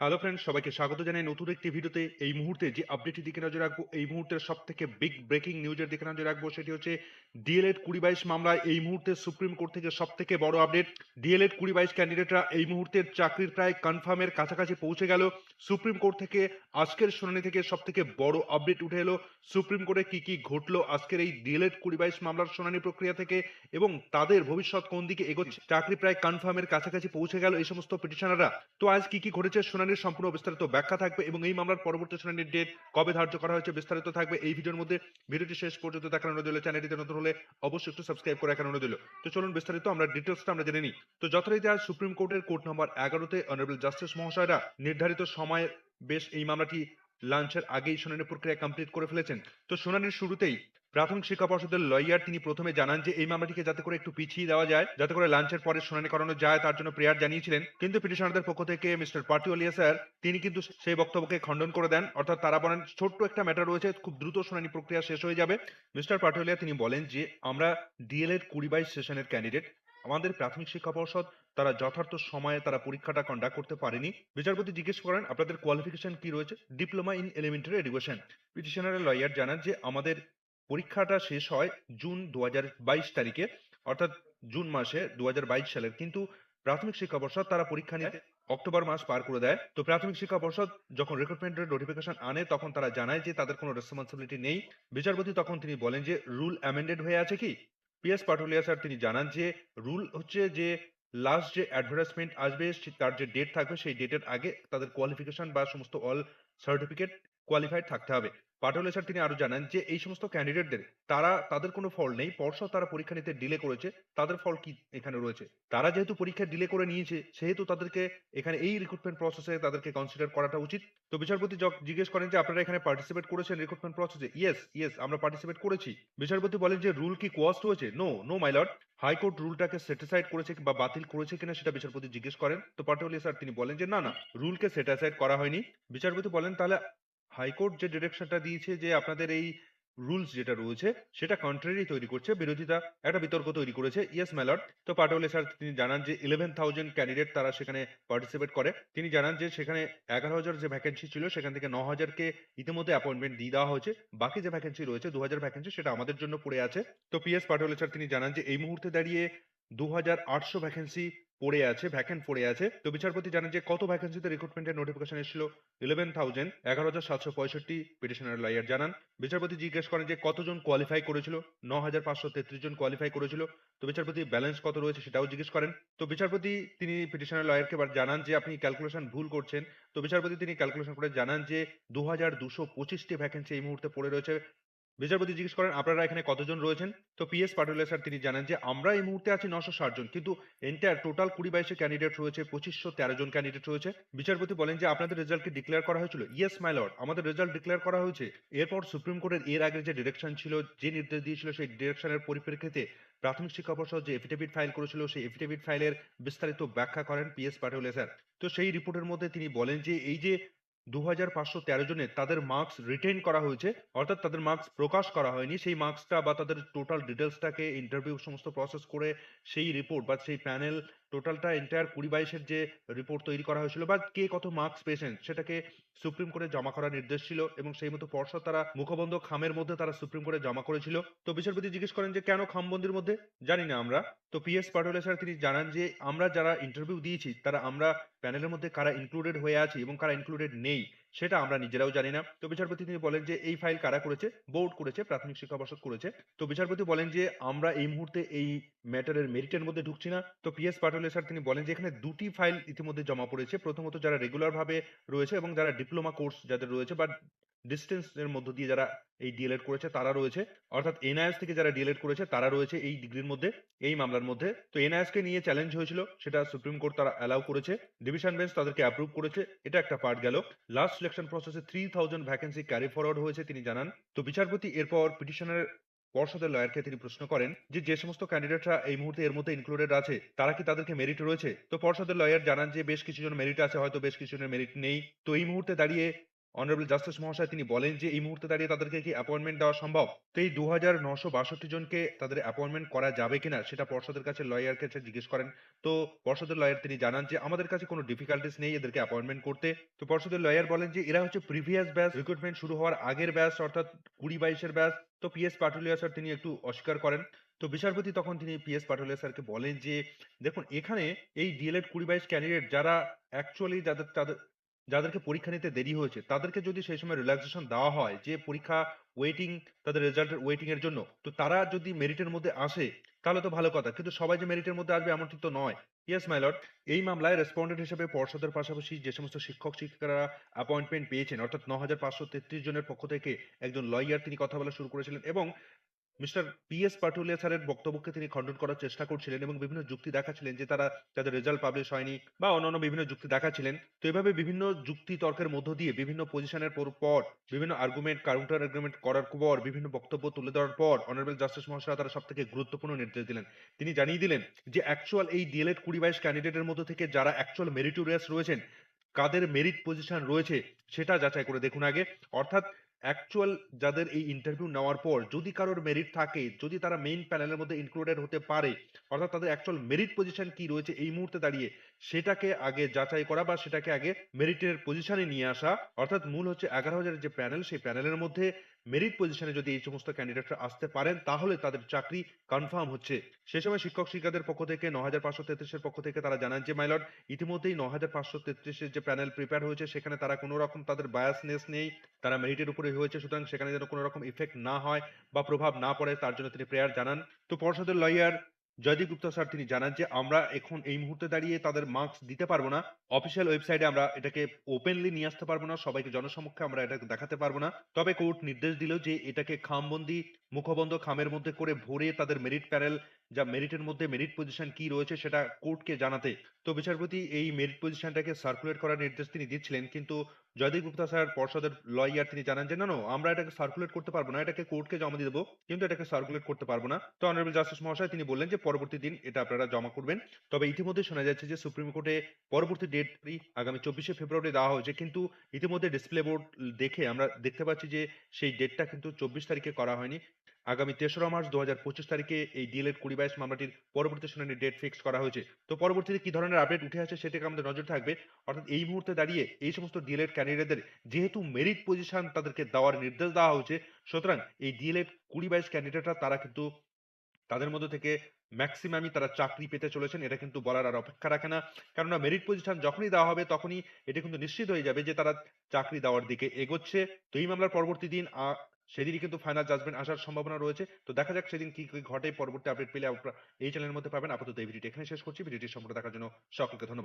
Hello friends সবাইকে স্বাগত জানাই নতুন একটি ভিডিওতে। এই মুহূর্তে যে আপডেটের দিকে নজর রাখব, এই মুহূর্তের সব থেকে বিগ ব্রেকিং নিউজের দিকে নজর রাখব, সেটি হচ্ছে ডিএলএড কুড়ি বাইশ মামলায় এই মুহূর্তে সুপ্রিম কোর্ট থেকে সব থেকে বড় আপডেট ডিএলএড কুড়ি বাইশ ক্যান্ডিডেটরা এই মুহূর্তের চাকরির প্রায় কনফার্মের কাছাকাছি পৌঁছে গেল। সুপ্রিম কোর্ট থেকে আজকের শুনানি থেকে সব থেকে বড় আপডেট উঠে এলো। সুপ্রিম কোর্টে কি কি ঘটলো আজকের এই ডিএলএড কুড়ি বাইশ মামলার শুনানি প্রক্রিয়া থেকে এবং তাদের ভবিষ্যৎ কোন দিকে এগোচ্ছে? চাকরি প্রায় কনফার্মের কাছাকাছি পৌঁছে গেল এই সমস্ত পিটিশনাররা তো আজ কি কি ঘটেছে শুনানির সম্পূর্ণ বিস্তারিত ব্যাখ্যা থাকবে এবং এই মামলার পরবর্তী শুনানির ডেট কবে ধার্য করা হয়েছে বিস্তারিত থাকবে এই ভিডিওর মধ্যে ভিডিওটি শেষ পর্যন্ত দেখানো অনুরোধ রইল। চ্যানেলটিতে নতুন হলে অবশ্যই একটু সাবস্ক্রাইব করে অনুরোধ রইল। তো চলুন বিস্তারিত আমরা ডিটেলসটা আমরা জেনে নিই তো যথারীতি আজ সুপ্রিম কোর্টের কোর্ট নম্বর এগারোতে অনারেবল জাস্টিস মহাশয়রা নির্ধারিত সময়ে বেশ এই মামলাটি লাঞ্চের আগেই শুনানি প্রক্রিয়া কমপ্লিট করে ফেলেছেন তো শুনানির শুরুতেই প্রাথমিক শিক্ষা পর্ষদের লয়ার তিনি প্রথমে জানান যে, এই মামলাটিকে যাতে করে একটু পিছিয়ে দেওয়া যায়, যাতে করে লাঞ্চের পরে শুনানি করানো যায়, তার জন্য প্রেয়ার জানিয়েছিলেন। কিন্তু পিটিশনারদের পক্ষ থেকে মিস্টার পাটিওলিয়া স্যার, তিনি কিন্তু সেই বক্তব্যকে খণ্ডন করে দেন। অর্থাৎ তারা বলেন, ছোট্ট একটা ম্যাটার রয়েছে, খুব দ্রুত শুনানি প্রক্রিয়া শেষ হয়ে যাবে। মিস্টার পাটিওলিয়া তিনি বলেন যে, আমরা ডিএলএড কুড়ি বাইশ সেশনের ক্যান্ডিডেট। আমাদের প্রাথমিক শিক্ষা পর্ষদ, তারা যথার্থ সময়ে তারা পরীক্ষাটা কন্ডাক্ট করতে পারেনি। বিচারপতি জিজ্ঞেস করেন, আপনাদের কোয়ালিফিকেশন কি রয়েছে? ডিপ্লোমা ইন এলিমেন্টারি এডুকেশন পিটিশনারের লয়ার জানান যে, আমাদের পরীক্ষাটা শেষ হয় জুন দুহাজার বাইশ তারিখে অর্থাৎ জুন মাসে দুহাজার বাইশ সালের। কিন্তু প্রাথমিক শিক্ষা পর্ষদ তারা পরীক্ষা নিতে অক্টোবর মাস পার করে দেয়। তো প্রাথমিক শিক্ষা পর্ষদ যখন রিক্রুটমেন্টের নোটিফিকেশন আনে তখন তারা জানায় যে তাদের কোনো রেসপন্সিবিলিটি নেই। বিচারপতি তখন তিনি বলেন যে রুল অ্যামেন্ডেড হয়ে আছে কি? পিএস পাটুলিয়া স্যার তিনি জানান যে রুল হচ্ছে যে লাস্ট যে অ্যাডভার্টাইজমেন্ট আসবে তার যে ডেট থাকবে সেই ডেটের আগে তাদের কোয়ালিফিকেশন বা সমস্ত অল সার্টিফিকেট কোয়ালিফাইড থাকতে হবে। পাটোলে স্যার তিনি আরও জানান যে, এই সমস্ত ক্যান্ডিডেটদের তারা, তাদের কোনো ফল নেই। পর্ষদ তারা পরীক্ষা নিতে ডিলে করেছে। তাদের ফল কি এখানে রয়েছে? তারা যেহেতু পরীক্ষা ডিলে করে নিয়েছে, সেহেতু তাদেরকে এখানে এই রিক্রুটমেন্ট প্রসেসে তাদেরকে কনসিডার করাটা উচিত। তো বিচারপতি জিজ্ঞেস করেন যে, আপনারা এখানে পার্টিসিপেট করেছেন রিক্রুটমেন্ট প্রসেসে ইয়েস ইয়েস আমরা পার্টিসিপেট করেছি। বিচারপতি বলেন যে রুল কি কোয়াস্ট হয়েছে? No no my lord high court রুলটাকে set aside করেছে বা বাতিল করেছে কিনা সেটা বিচারপতি জিজ্ঞেস করেন। তো পাটোলি স্যার তিনি বলেন যে, না না রুলকে সেটিসাইড করা হয়নি। বিচারপতি বলেন তাহলে হাইকোর্ট যে ডিরেকশনটা দিয়েছে যে আপনাদের এই রুলস যেটা রয়েছে, সেটা কন্ট্রারি তৈরি করছে বিরোধিতা একটা বিতর্ক তৈরি করেছে। ইয়েস ম্যালট তো পাটোলে স্যার তিনি জানান যে ইলেভেন থাউজেন্ড ক্যান্ডিডেট তারা সেখানে পার্টিসিপেট করে। তিনি জানান যে সেখানে এগারো হাজার যে ভ্যাকেন্সি ছিল, সেখান থেকে ন হাজারকে ইতিমধ্যে অ্যাপয়েন্টমেন্ট দিয়ে দেওয়া হয়েছে। বাকি যে ভ্যাকেন্সি রয়েছে দু হাজার ভ্যাকেন্সি সেটা আমাদের জন্য পড়ে আছে। তো পিএস পাটোলে স্যার তিনি জানান যে এই মুহূর্তে দাঁড়িয়ে দু হাজার আটশো ভ্যাকেন্সি পড়ে আছে ভ্যাকেন্ট পড়ে আছে। তো বিচারপতি জানান যে কত ভ্যাকেন্সিতে রিক্রুটমেন্টের নোটিফিকেশন এসেছিল? ইলেভেন থাউজেন্ড এগারো হাজার সাতশো পঁয়ষট্টি পিটিশনার লয়ার জানান। বিচারপতি জিজ্ঞেস করেন যে কতজন কোয়ালিফাই করেছিল? ন হাজার পাঁচশো তেত্রিশ জন কোয়ালিফাই করেছিল। তো বিচারপতি ব্যালেন্স কত রয়েছে সেটাও জিজ্ঞেস করেন। তো বিচারপতি তিনি পিটিশনার লয়ারকে জানান যে আপনি ক্যালকুলেশন ভুল করছেন। তো বিচারপতি তিনি ক্যালকুলেশন করে জানান যে দু হাজার দুশো পঁচিশটি ভ্যাকেন্সি এই মুহূর্তে পড়ে রয়েছে। বিচারপতি জিজ্ঞেস করেন, আপনারা এখানে কতজন রয়েছেন? তো পিএস পাটুলে স্যার তিনি জানান যে, আমরা এই মুহূর্তে আছি নশো ষাট জন, কিন্তু এন্টায়ার টোটাল কুড়ি বাইশে ক্যান্ডিডেট রয়েছে, পঁচিশশো তেরো জন ক্যান্ডিডেট রয়েছে। বিচারপতি বলেন যে, আপনাদের রেজাল্টকে ডিক্লেয়ার করা হয়েছিল? ইয়েস মাই লর্ড আমাদের রেজাল্ট ডিক্লেয়ার করা হয়েছে। এরপর সুপ্রিম কোর্টের এর আগে যে ডিরেকশন ছিল, যে নির্দেশ দিয়েছিল, সেই ডিরেকশনের পরিপ্রেক্ষিতে প্রাথমিক শিক্ষা পর্ষদ যে এফিডেভিট ফাইল করেছিল, সেই এফিডেভিট ফাইলের বিস্তারিত ব্যাখ্যা করেন পিএস পাটুলে স্যার। তো সেই রিপোর্টের মধ্যে তিনি বলেন যে, এই যে দু হাজার পাঁচশো তেরো জনের তাদের মার্কস রিটেন করা হয়েছে, অর্থাৎ তাদের মার্কস প্রকাশ করা হয়নি। সেই মার্কসটা বা তাদের টোটাল ডিটেলসটাকে ইন্টারভিউ সমস্ত প্রসেস করে সেই রিপোর্ট বা সেই প্যানেল টোটালটা এন্টায়ার কুড়ি বাইশের যে রিপোর্ট তৈরি করা হয়েছিল বা কে কত মার্কস পেয়েছেন, সেটাকে সুপ্রিম কোর্টে জমা করার নির্দেশ ছিল এবং সেই মতো পর্ষদ তারা মুখবন্ধ খামের মধ্যে তারা সুপ্রিম কোর্টে জমা করেছিল। তো বিচারপতি জিজ্ঞেস করেন যে, কেন খামবন্দির মধ্যে? জানি না আমরা। তো পিএস পাটোলে স্যার তিনি জানান যে, আমরা যারা ইন্টারভিউ দিয়েছি, তারা আমরা প্যানেলের মধ্যে কারা ইনক্লুডেড হয়ে আছি এবং কারা ইনক্লুডেড নেই, সেটা আমরা নিজেরাও জানি না। তো বিচারপতি তিনি বলেন যে, এই ফাইল কারা করেছে? বোর্ড করেছে, প্রাথমিক শিক্ষা পর্ষদ করেছে। তো বিচারপতি বলেন যে, আমরা এই মুহূর্তে এই ম্যাটারের মেরিটের মধ্যে ঢুকছি না। তো পি পিএস পাটোলে স্যার তিনি বলেন যে এখানে দুটি ফাইল ইতিমধ্যে জমা পড়েছে। প্রথমত যারা রেগুলার ভাবে রয়েছে এবং যারা ডিপ্লোমা কোর্স যাদের রয়েছে বা ডিস্টেন্স এর মধ্য দিয়ে যারা এই ডিএলএড করেছে তারা রয়েছে। অর্থাৎ এনআইএস থেকে যারা ডিএলএড করেছে তারা রয়েছে এই ডিগ্রির মধ্যে, এই মামলার মধ্যে। তো এনআইএস কে নিয়ে চ্যালেঞ্জ হয়েছিল, সেটা সুপ্রিম কোর্ট তারা অ্যালাউ করেছে। ডিভিশন বেঞ্চ তাদেরকে অ্যাপ্রুভ করেছে, এটা একটা পার্ট গেল। লাস্ট সিলেকশন প্রসেসে three thousand vacancy carry forward হয়েছে, তিনি জানান। তো বিচারপতি এরপর পিটিশনের পর্ষদের লয়ারকে তিনি প্রশ্ন করেন যে যে সমস্ত ক্যান্ডিডেটরা এই মুহূর্তে এর মধ্যে ইনক্লুডেড আছে, তারা কি তাদেরকে মেরিট রয়েছে? তো পর্ষদের লয়ার জানান যে, বেশ কিছু জন মেরিট আছে, হয়তো বেশ কিছু জনের মেরিট নেই। তো এই মুহূর্তে দাঁড়িয়ে অনারেবল জাস্টিস মহাশয়, তিনি বলেন যে, এই মুহূর্তে দাঁড়িয়ে তাদেরকে কি অ্যাপয়েন্টমেন্ট দেওয়া সম্ভব? তো এই দু হাজার নশো বাষট্টি জনকে তাদের অ্যাপয়েন্টমেন্ট করা যাবে কিনা, সেটা পর্ষদের কাছে লয়ার কাছে জিজ্ঞেস করেন। তো পর্ষদের লয়ার তিনি জানান যে, আমাদের কাছে কোনো ডিফিকাল্টিস নেই এদেরকে অ্যাপয়েন্টমেন্ট করতে। তো পর্ষদের লয়ার বলেন যে, এরা হচ্ছে প্রিভিয়াস ব্যাচ রিক্রুটমেন্ট শুরু হওয়ার আগের ব্যাচ অর্থাৎ কুড়ি বাইশের ব্যাচ তো পিএস পাটুলিয়া স্যার তিনি একটু অস্বীকার করেন। তো বিচারপতি তখন তিনি পিএস পাটুলিয়া স্যারকে বলেন যে, দেখুন, এখানে এই ডিএলএড কুড়ি বাইশ ক্যান্ডিডেট যারা অ্যাকচুয়ালি যাদের, তাদের যাদেরকে পরীক্ষা নিতে দেরি হয়েছে, তাদেরকে যদি সেই সময় রিল্যাক্সেশন দেওয়া হয়, যে পরীক্ষা ওয়েটিং তাদের রেজাল্টের ওয়েটিং এর জন্য, তো তারা যদি মেরিটের মধ্যে আসে, তাহলে তো ভালো কথা। কিন্তু সবাই যে মেরিটের মধ্যে আসবে এমনটি তো নয়। ইয়েস মাইলট এই মামলায় রেসপন্ডেন্ট হিসেবে পর্ষদের পাশাপাশি যে সমস্ত শিক্ষক শিক্ষিকারা অ্যাপয়েন্টমেন্ট পেয়েছেন, অর্থাৎ ন হাজার পাঁচশো তেত্রিশ জনের পক্ষ থেকে একজন লয়ার তিনি কথা বলা শুরু করেছিলেন এবং মিস্টার পি এস পাটুলিয়া স্যারের বক্তব্যকে তিনি খণ্ডন করার চেষ্টা করছিলেন এবং বিভিন্ন যুক্তি দেখাচ্ছিলেন যে তারা তাদের রেজাল্ট পাবলিশ হয়নি বা অন্যান্য বিভিন্ন যুক্তি দেখাচ্ছিলেন। তো এভাবে বিভিন্ন যুক্তি তর্কের মধ্য দিয়ে বিভিন্ন পজিশনের পর বিভিন্ন আর্গুমেন্ট কাউন্টার আর্গুমেন্ট করার পর, বিভিন্ন বক্তব্য তুলে ধরার পর অনারেবল জাস্টিস মহাশয় তারা সব থেকে গুরুত্বপূর্ণ নির্দেশ দিলেন। তিনি জানিয়ে দিলেন যে অ্যাকচুয়াল এই ডিএলএড কুড়ি বাইশ ক্যান্ডিডেটের মধ্যে থেকে যারা অ্যাকচুয়াল মেরিটোরিয়াস রয়েছেন, কাদের মেরিট পজিশন রয়েছে সেটা যাচাই করে দেখুন আগে। অর্থাৎ অ্যাকচুয়াল যাদের এই ইন্টারভিউ নেওয়ার পর যদি কারোর মেরিট থাকে, যদি তারা মেইন প্যানেলের মধ্যে ইনক্লুডেড হতে পারে, অর্থাৎ তাদের অ্যাকচুয়াল মেরিট পজিশন কি রয়েছে এই মুহূর্তে দাঁড়িয়ে সেটাকে আগে যাচাই করা বা সেটাকে আগে মেরিটের পজিশনে নিয়ে আসা, অর্থাৎ মূল হচ্ছে এগারো হাজারের যে প্যানেল সেই প্যানেলের মধ্যে মেরিট পজিশনে যদি এই সমস্ত ক্যান্ডিডেটরা আসতে পারেন, তাহলে তাদের চাকরি কনফার্ম হচ্ছে। সে সময় শিক্ষক শিক্ষাদের পক্ষ থেকে ন হাজার পাঁচশো তেত্রিশের পক্ষ থেকে তারা জানান যে মাইলট ইতিমধ্যেই ন হাজার পাঁচশো তেত্রিশের যে প্যানেল প্রিপেয়ার হয়েছে, সেখানে তারা কোনো রকম তাদের বায়াসনেস নেই, তারা মেরিটের উপরে হয়েছে, সুতরাং সেখানে যেন কোনো রকম ইফেক্ট না হয় বা প্রভাব না পড়ে, তার জন্য তিনি প্রেয়ার জানান। তো পর্ষদের লয়ার জয়দীপ গুপ্তা স্যার তিনি জানান যে আমরা এখন এই মুহূর্তে দাঁড়িয়ে তাদের মার্কস দিতে পারব না। অফিসিয়াল ওয়েবসাইটে আমরা এটাকে ওপেনলি নিয়ে আসতে পারব না। সবাইকে জনসমক্ষে আমরা এটাকে দেখাতে পারব না। তবে কোর্ট নির্দেশ দিল যে এটাকে খামবন্দি মুখবন্ধ খামের মধ্যে করে ভরে তাদের মেরিট প্যানেল যা মেরিটের মধ্যে মেরিট পজিশন কি রয়েছে সেটা কোর্টকে জানাতে। তো বিচারপতি এই মেরিট পজিশনটাকে সার্কুলেট করার নির্দেশ তিনি দিচ্ছিলেন, কিন্তু জয়দীপ গুপ্তা স্যার, পর্ষদের লয়ার তিনি জানান যে, না না, আমরা এটাকে সার্কুলেট করতে পারব না, এটাকে কোর্টকে জমা দিয়ে দেবো, কিন্তু এটাকে সার্কুলেট করতে পারব না। তো অনারেবল জাস্টিস মহাশয় তিনি বললেন যে, পরবর্তী দিন এটা আপনারা জমা করবেন। তবে ইতিমধ্যে শোনা যাচ্ছে যে, সুপ্রিম কোর্টে পরবর্তী ডেট আগামী চব্বিশে ফেব্রুয়ারি দেওয়া হয়েছে, কিন্তু ইতিমধ্যে ডিসপ্লে বোর্ড দেখে আমরা দেখতে পাচ্ছি যে, সেই ডেটটা কিন্তু চব্বিশ তারিখে করা হয়নি। আগামী তেসরা মার্চ দু হাজার পঁচিশ তারিখে এই ডিএলএড কুড়ি বাইশ মামলাটির পরবর্তী শুনানির ডেট ফিক্স করা হয়েছে। তো পরবর্তীতে কি ধরনের আপডেট উঠে আসে সেটাকে আমাদের নজর থাকবে। অর্থাৎ এই মুহূর্তে দাঁড়িয়ে এই সমস্ত ডিএলএড ক্যান্ডিডেটদের যেহেতু মেরিট পজিশন তাদেরকে দেওয়ার নির্দেশ দেওয়া হয়েছে, সুতরাং এই ডিএলএড কুড়ি বাইশ ক্যান্ডিডেটরা তারা কিন্তু তাদের মধ্যে থেকে ম্যাক্সিমামই তারা চাকরি পেতে চলেছেন, এটা কিন্তু বলার আর অপেক্ষা রাখে না। কেননা মেরিট পজিশন যখনই দেওয়া হবে তখনই এটা কিন্তু নিশ্চিত হয়ে যাবে যে তারা চাকরি দেওয়ার দিকে এগোচ্ছে। তো এই মামলার পরবর্তী দিন সেদিনই কিন্তু ফাইনাল জাজমেন্ট আসার সম্ভাবনা রয়েছে। তো দেখা যাক সেদিন কি কি ঘটে। পরবর্তী আপডেট পেলে আপনারা এই চ্যানেলের মধ্যে পাবেন। আপাতত এই ভিডিওটি এখানে শেষ করছি। ভিডিওটি সম্পূর্ণ দেখার জন্য সকলকে ধন্যবাদ।